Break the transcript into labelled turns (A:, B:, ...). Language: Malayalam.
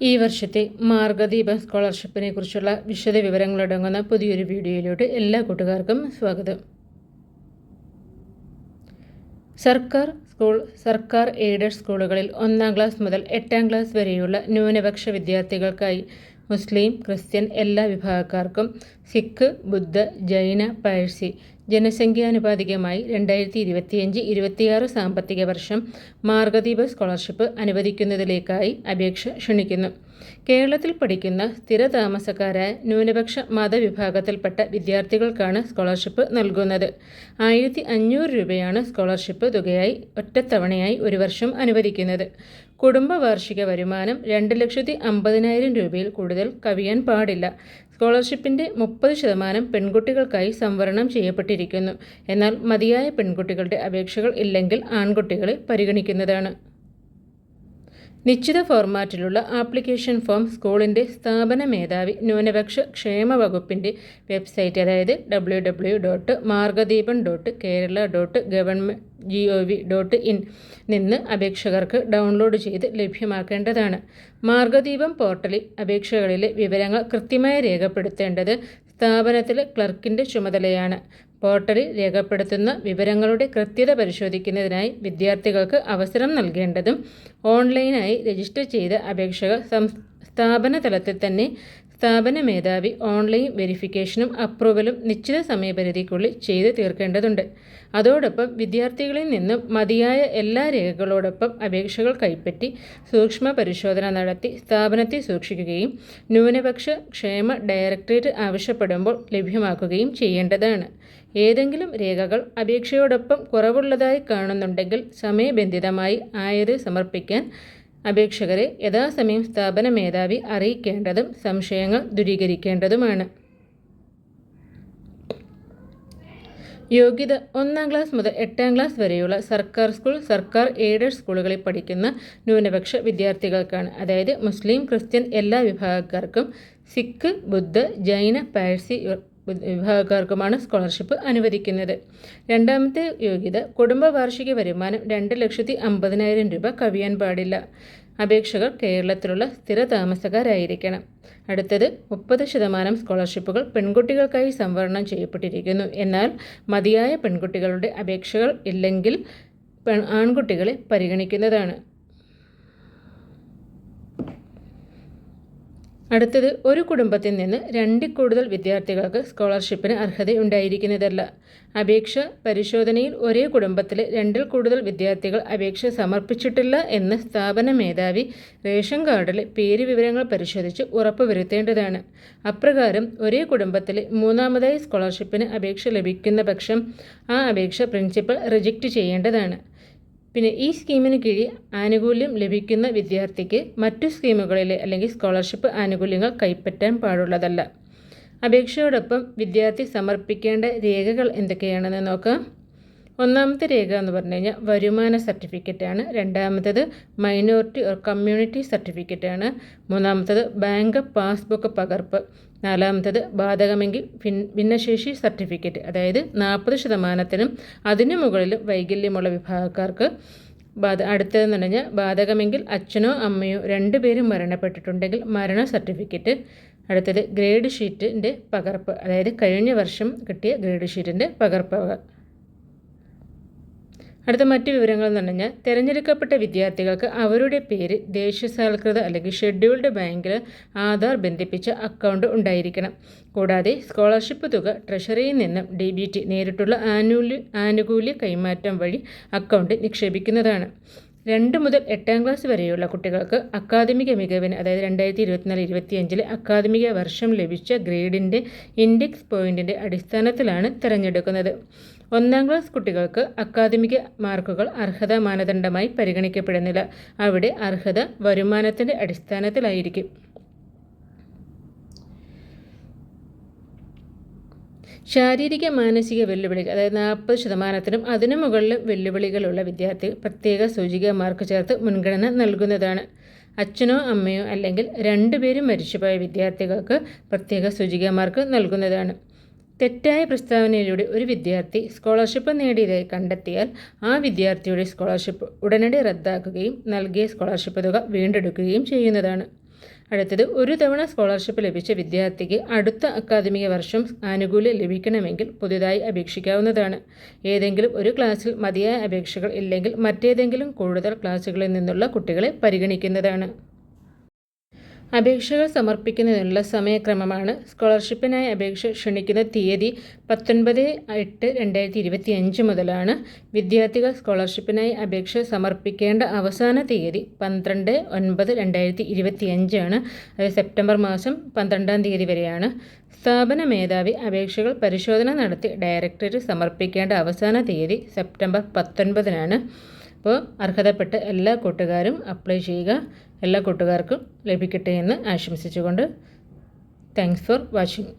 A: ഈ വർഷത്തെ മാർഗദീപ സ്കോളർഷിപ്പിനെ കുറിച്ചുള്ള വിശദ വിവരങ്ങളടങ്ങുന്ന പുതിയൊരു വീഡിയോയിലോട്ട് എല്ലാ കൂട്ടുകാർക്കും സ്വാഗതം. സർക്കാർ സ്കൂൾ സർക്കാർ എയ്ഡഡ് സ്കൂളുകളിൽ ഒന്നാം ക്ലാസ് മുതൽ എട്ടാം ക്ലാസ് വരെയുള്ള ന്യൂനപക്ഷ വിദ്യാർത്ഥികൾക്കായി മുസ്ലിം ക്രിസ്ത്യൻ എല്ലാ വിഭാഗക്കാർക്കും സിഖ് ബുദ്ധ ജൈന പാഴ്സി ജനസംഖ്യാനുപാതികമായി രണ്ടായിരത്തി ഇരുപത്തിയഞ്ച് ഇരുപത്തിയാറ് സാമ്പത്തിക വർഷം മാർഗദീപ സ്കോളർഷിപ്പ് അനുവദിക്കുന്നതിലേക്കായി അപേക്ഷ ക്ഷണിക്കുന്നു. കേരളത്തിൽ പഠിക്കുന്ന സ്ഥിരതാമസക്കാരായ ന്യൂനപക്ഷ മതവിഭാഗത്തിൽപ്പെട്ട വിദ്യാർത്ഥികൾക്കാണ് സ്കോളർഷിപ്പ് നൽകുന്നത്. ആയിരത്തി അഞ്ഞൂറ് രൂപയാണ് സ്കോളർഷിപ്പ് തുകയായി ഒറ്റത്തവണയായി ഒരു വർഷം അനുവദിക്കുന്നത്. കുടുംബ വാർഷിക വരുമാനം രണ്ട് ലക്ഷത്തി അമ്പതിനായിരം രൂപയിൽ കൂടുതൽ കവിയാൻ പാടില്ല. സ്കോളർഷിപ്പിന്റെ മുപ്പത് ശതമാനം പെൺകുട്ടികൾക്കായി സംവരണം ചെയ്യപ്പെട്ടിരിക്കുന്നു. എന്നാൽ മതിയായ പെൺകുട്ടികളുടെ അപേക്ഷകൾ ഇല്ലെങ്കിൽ ആൺകുട്ടികളെ പരിഗണിക്കുന്നതാണ്. നിശ്ചിത ഫോർമാറ്റിലുള്ള ആപ്ലിക്കേഷൻ ഫോം സ്കൂളിന്റെ സ്ഥാപന മേധാവി ന്യൂനപക്ഷ ക്ഷേമ വകുപ്പിന്റെ വെബ്സൈറ്റ് അതായത് W W dot Margadeepam dot Kerala dot government G O V dot in നിന്ന് അപേക്ഷകർക്ക് ഡൗൺലോഡ് ചെയ്ത് ലഭ്യമാക്കേണ്ടതാണ്. മാർഗദീപം പോർട്ടലിൽ അപേക്ഷകളിലെ വിവരങ്ങൾ കൃത്യമായി രേഖപ്പെടുത്തേണ്ടത് സ്ഥാപനത്തിലെ ക്ലർക്കിന്റെ ചുമതലയാണ്. പോർട്ടലിൽ രേഖപ്പെടുത്തുന്ന വിവരങ്ങളുടെ കൃത്യത പരിശോധിക്കുന്നതിനായി വിദ്യാർത്ഥികൾക്ക് അവസരം നൽകേണ്ടതും ഓൺലൈനായി രജിസ്റ്റർ ചെയ്ത അപേക്ഷകർ സ്ഥാപന തലത്തിൽ തന്നെ സ്ഥാപന മേധാവി ഓൺലൈൻ വെരിഫിക്കേഷനും അപ്രൂവലും നിശ്ചിത സമയപരിധിക്കുള്ളിൽ ചെയ്തു തീർക്കേണ്ടതുണ്ട്. അതോടൊപ്പം വിദ്യാർത്ഥികളിൽ നിന്നും മതിയായ എല്ലാ രേഖകളോടൊപ്പം അപേക്ഷകൾ കൈപ്പറ്റി സൂക്ഷ്മ പരിശോധന നടത്തി സ്ഥാപനത്തിൽ സൂക്ഷിക്കുകയും ന്യൂനപക്ഷ ക്ഷേമ ഡയറക്ടറേറ്റ് ആവശ്യപ്പെടുമ്പോൾ ലഭ്യമാക്കുകയും ചെയ്യേണ്ടതാണ്. ഏതെങ്കിലും രേഖകൾ അപേക്ഷയോടൊപ്പം കുറവുള്ളതായി കാണുന്നുണ്ടെങ്കിൽ സമയബന്ധിതമായി ആയത് സമർപ്പിക്കാൻ അപേക്ഷകരെ യഥാസമയം സ്ഥാപന മേധാവി അറിയിക്കേണ്ടതും സംശയങ്ങൾ ദൂരീകരിക്കേണ്ടതുമാണ്. യോഗ്യത ഒന്നാം ക്ലാസ് മുതൽ എട്ടാം ക്ലാസ് വരെയുള്ള സർക്കാർ സ്കൂൾ സർക്കാർ എയ്ഡഡ് സ്കൂളുകളിൽ പഠിക്കുന്ന ന്യൂനപക്ഷ വിദ്യാർത്ഥികൾക്കാണ്. അതായത് മുസ്ലിം ക്രിസ്ത്യൻ എല്ലാ വിഭാഗക്കാർക്കും സിഖ് ബുദ്ധ ജൈന പാഴ്സി വിഭാഗക്കാർക്കുമാണ് സ്കോളർഷിപ്പ് അനുവദിക്കുന്നത്. രണ്ടാമത്തെ യോഗ്യത കുടുംബ വാർഷിക വരുമാനം രണ്ട് ലക്ഷത്തി അമ്പതിനായിരം രൂപ കവിയാൻ പാടില്ല. അപേക്ഷകർ കേരളത്തിലുള്ള സ്ഥിര താമസക്കാരായിരിക്കണം. അടുത്തത് മുപ്പത് ശതമാനം സ്കോളർഷിപ്പുകൾ പെൺകുട്ടികൾക്കായി സംവരണം ചെയ്യപ്പെട്ടിരിക്കുന്നു. എന്നാൽ മതിയായ പെൺകുട്ടികളുടെ അപേക്ഷകൾ ഇല്ലെങ്കിൽ ആൺകുട്ടികളെ പരിഗണിക്കുന്നതാണ്. അടുത്തത് ഒരു കുടുംബത്തിൽ നിന്ന് രണ്ടിൽ കൂടുതൽ വിദ്യാർത്ഥികൾക്ക് സ്കോളർഷിപ്പിന് അർഹതയുണ്ടായിരിക്കുന്നതല്ല അപേക്ഷ പരിശോധനയിൽ ഒരേ കുടുംബത്തിലെ രണ്ടിൽ കൂടുതൽ വിദ്യാർത്ഥികൾ അപേക്ഷ സമർപ്പിച്ചിട്ടില്ല എന്ന് സ്ഥാപന മേധാവി റേഷൻ കാർഡിലെ പേര് വിവരങ്ങൾ പരിശോധിച്ച് ഉറപ്പുവരുത്തേണ്ടതാണ് അപ്രകാരം ഒരേ കുടുംബത്തിലെ മൂന്നാമതായി സ്കോളർഷിപ്പിന് അപേക്ഷ ലഭിക്കുന്ന പക്ഷം ആ അപേക്ഷ പ്രിൻസിപ്പൽ റിജക്റ്റ് ചെയ്യേണ്ടതാണ്. പിന്നെ ഈ സ്കീമിന് കീഴിൽ ആനുകൂല്യം ലഭിക്കുന്ന വിദ്യാർത്ഥിക്ക് മറ്റു സ്കീമുകളിലെ അല്ലെങ്കിൽ സ്കോളർഷിപ്പ് ആനുകൂല്യങ്ങൾ കൈപ്പറ്റാൻ പാടുള്ളതല്ല. അപേക്ഷയോടൊപ്പം വിദ്യാർത്ഥി സമർപ്പിക്കേണ്ട രേഖകൾ എന്തൊക്കെയാണെന്ന് നോക്കാം. ഒന്നാമത്തെ രേഖ എന്ന് പറഞ്ഞു കഴിഞ്ഞാൽ വരുമാന സർട്ടിഫിക്കറ്റാണ് രണ്ടാമത്തത് മൈനോറിറ്റി ഓർ കമ്മ്യൂണിറ്റി സർട്ടിഫിക്കറ്റാണ് മൂന്നാമത്തത് ബാങ്ക് പാസ്ബുക്ക് പകർപ്പ്. നാലാമത്തത് ബാധകമെങ്കിൽ ഭിന്നശേഷി സർട്ടിഫിക്കറ്റ് അതായത് നാൽപ്പത് ശതമാനത്തിനും അതിനു മുകളിലും വൈകല്യമുള്ള വിഭാഗക്കാർക്ക് ബാധ അടുത്തതെന്ന് പറഞ്ഞാൽ ബാധകമെങ്കിൽ അച്ഛനോ അമ്മയോ രണ്ടുപേരും മരണപ്പെട്ടിട്ടുണ്ടെങ്കിൽ മരണ സർട്ടിഫിക്കറ്റ് അടുത്തത് ഗ്രേഡ് ഷീറ്റിന്റെ പകർപ്പ് അതായത് കഴിഞ്ഞ വർഷം കിട്ടിയ ഗ്രേഡ് ഷീറ്റിന്റെ പകർപ്പ്. അടുത്ത മറ്റു വിവരങ്ങൾ എന്ന് പറഞ്ഞാൽ തിരഞ്ഞെടുക്കപ്പെട്ട വിദ്യാർത്ഥികൾക്ക് അവരുടെ പേര് ദേശസാൽകൃത അല്ലെങ്കിൽ ഷെഡ്യൂൾഡ് ബാങ്കിൽ ആധാർ ബന്ധിപ്പിച്ച അക്കൗണ്ട് ഉണ്ടായിരിക്കണം. കൂടാതെ സ്കോളർഷിപ്പ് തുക ട്രഷറിയിൽ നിന്നും ഡി ബി ടി നേരിട്ടുള്ള ആനുകൂല്യ ആനുകൂല്യ കൈമാറ്റം വഴി അക്കൗണ്ട് നിക്ഷേപിക്കുന്നതാണ്. രണ്ട് മുതൽ എട്ടാം ക്ലാസ് വരെയുള്ള കുട്ടികൾക്ക് അക്കാദമിക മികവിന് അതായത് രണ്ടായിരത്തി ഇരുപത്തിനാല് ഇരുപത്തിയഞ്ചിലെ അക്കാദമിക വർഷം ലഭിച്ച ഗ്രേഡിന്റെ ഇൻഡെക്സ് പോയിന്റിന്റെ അടിസ്ഥാനത്തിലാണ് തിരഞ്ഞെടുക്കുന്നത്. ഒന്നാം ക്ലാസ് കുട്ടികൾക്ക് അക്കാദമിക മാർക്കുകൾ അർഹതാ മാനദണ്ഡമായി പരിഗണിക്കപ്പെടുന്നില്ല. അവിടെ അർഹത വരുമാനത്തിന്റെ അടിസ്ഥാനത്തിലായിരിക്കും. ശാരീരിക മാനസിക വെല്ലുവിളികൾ അതായത് നാൽപ്പത് ശതമാനത്തിനും അതിനു മുകളിൽ വെല്ലുവിളികളുള്ള വിദ്യാർത്ഥി പ്രത്യേക സൂചിക മാർക്ക് ചേർത്ത് മുൻഗണന നൽകുന്നതാണ്. അച്ഛനോ അമ്മയോ അല്ലെങ്കിൽ രണ്ടുപേരും മരിച്ചുപോയ വിദ്യാർത്ഥികൾക്ക് പ്രത്യേക സൂചിക മാർക്ക് നൽകുന്നതാണ്. തെറ്റായ പ്രസ്താവനയിലൂടെ ഒരു വിദ്യാർത്ഥി സ്കോളർഷിപ്പ് നേടിയതായി കണ്ടെത്തിയാൽ ആ വിദ്യാർത്ഥിയുടെ സ്കോളർഷിപ്പ് ഉടനടി റദ്ദാക്കുകയും നൽകിയ സ്കോളർഷിപ്പ് തുക വീണ്ടെടുക്കുകയും ചെയ്യുന്നതാണ്. അടുത്തത് ഒരു തവണ സ്കോളർഷിപ്പ് ലഭിച്ച വിദ്യാർത്ഥിക്ക് അടുത്ത അക്കാദമിക വർഷം ആനുകൂല്യം ലഭിക്കണമെങ്കിൽ പുതുതായി അപേക്ഷിക്കാവുന്നതാണ്. ഏതെങ്കിലും ഒരു ക്ലാസ്സിൽ മതിയായ അപേക്ഷകൾ ഇല്ലെങ്കിൽ മറ്റേതെങ്കിലും കൂടുതൽ ക്ലാസ്സുകളിൽ നിന്നുള്ള കുട്ടികളെ പരിഗണിക്കുന്നതാണ്. അപേക്ഷകൾ സമർപ്പിക്കുന്നതിനുള്ള സമയക്രമമാണ്. സ്കോളർഷിപ്പിനായി അപേക്ഷ ക്ഷണിക്കുന്ന തീയതി പത്തൊൻപത് എട്ട് രണ്ടായിരത്തി ഇരുപത്തി അഞ്ച് മുതലാണ്. വിദ്യാർത്ഥികൾ സ്കോളർഷിപ്പിനായി അപേക്ഷ സമർപ്പിക്കേണ്ട അവസാന തീയതി പന്ത്രണ്ട് ഒൻപത് രണ്ടായിരത്തി ഇരുപത്തി അഞ്ചാണ് അത് സെപ്റ്റംബർ മാസം പന്ത്രണ്ടാം തീയതി വരെയാണ്. സ്ഥാപന മേധാവി അപേക്ഷകൾ പരിശോധന നടത്തി ഡയറക്ടറേറ്റ് സമർപ്പിക്കേണ്ട അവസാന തീയതി സെപ്റ്റംബർ പത്തൊൻപതിനാണ്. അപ്പോൾ അർഹതപ്പെട്ട എല്ലാ കൂട്ടുകാരും അപ്ലൈ ചെയ്യുക. എല്ലാ കൂട്ടുകാർക്കും ലഭിക്കട്ടെ എന്ന് ആശംസിച്ചുകൊണ്ട് താങ്ക്സ് ഫോർ വാച്ചിങ്